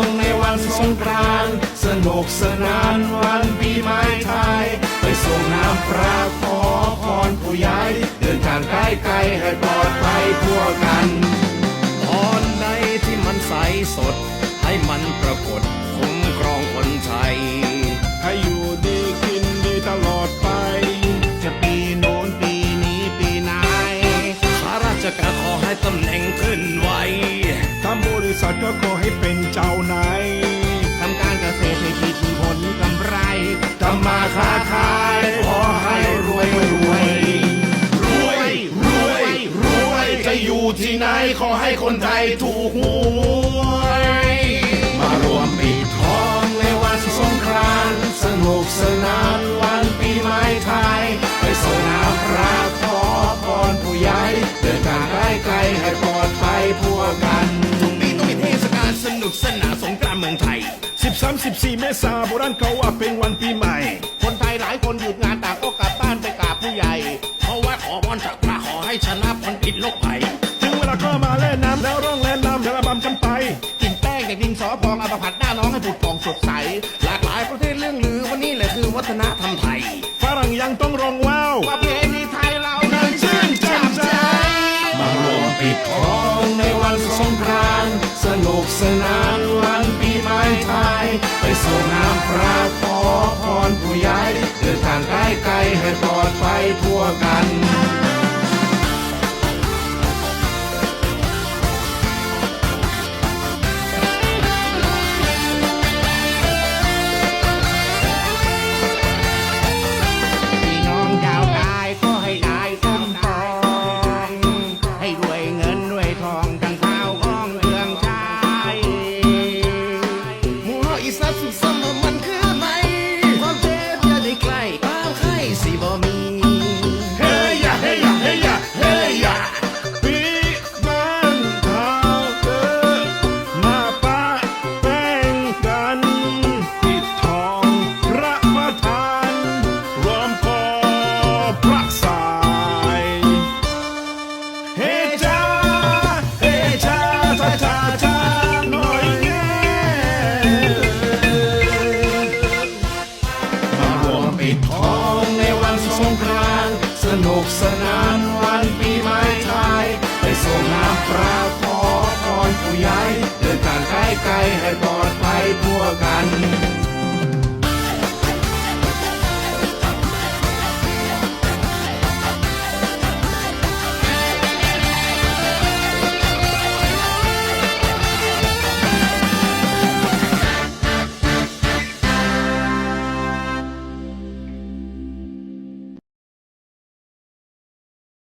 งในวันสงกรานต์สนุกสนานวันปีใหม่ไทย ไปส่งน้ำพระขอพรผู้ใหญ่ เดินทางใกล้ๆให้ปลอดภัยทั่วกัน ชการขอให้ตำแหน่งขึ้นไวทำบริษัทก็ขอให้เป็นเจ้านายทำการเกษตรให้คิดผลกำไรทำมาค้าขายขอให้รวยรวยรวยรวยรวยจะอยู่ที่ไหนขอให้คนไทยถูกหวย ทางใกล้ๆให้ปลอดภัยทั่วกันทุกปีต้องมีเทศกาลสนุกสนานสงกรานต์เมืองไทย 13 14 เมษาโบราณเขาว่าเป็นวันปีใหม่ คนไทยหลายคนหยุดงานต่างก็กลับบ้านไปกราบผู้ใหญ่ เพราะว่าขอพรจากพระขอให้ชนะพ้นผิดโรคภัยถึงเวลาก็มาเล่นน้ำแล้วร้องเล่นน้ำแล้วระบำกันไป กินแป้งจากดินสอพองเอามาผัดหน้าน้องให้ผุดผ่องสดใส หลากหลายประเทศเรื่องลือวันนี้แหละคือวัฒนธรรมไทย ฝรั่งยังต้องร้องว้าวประเพณีไปิดทองในวันสงกรานต์สนุกสนานวันปีใหม่ไทย ไปส่งน้ำพระขอพรผู้ใหญ่เดินทางใกล้ๆให้ปลอดภัยทั่วกัน สนุกสนานวันปีใหม่ไทยไปส่งน้ำพระขอพรผู้ใหญ่เดินทางไกลไกลให้ปลอดภัยทั่วกัน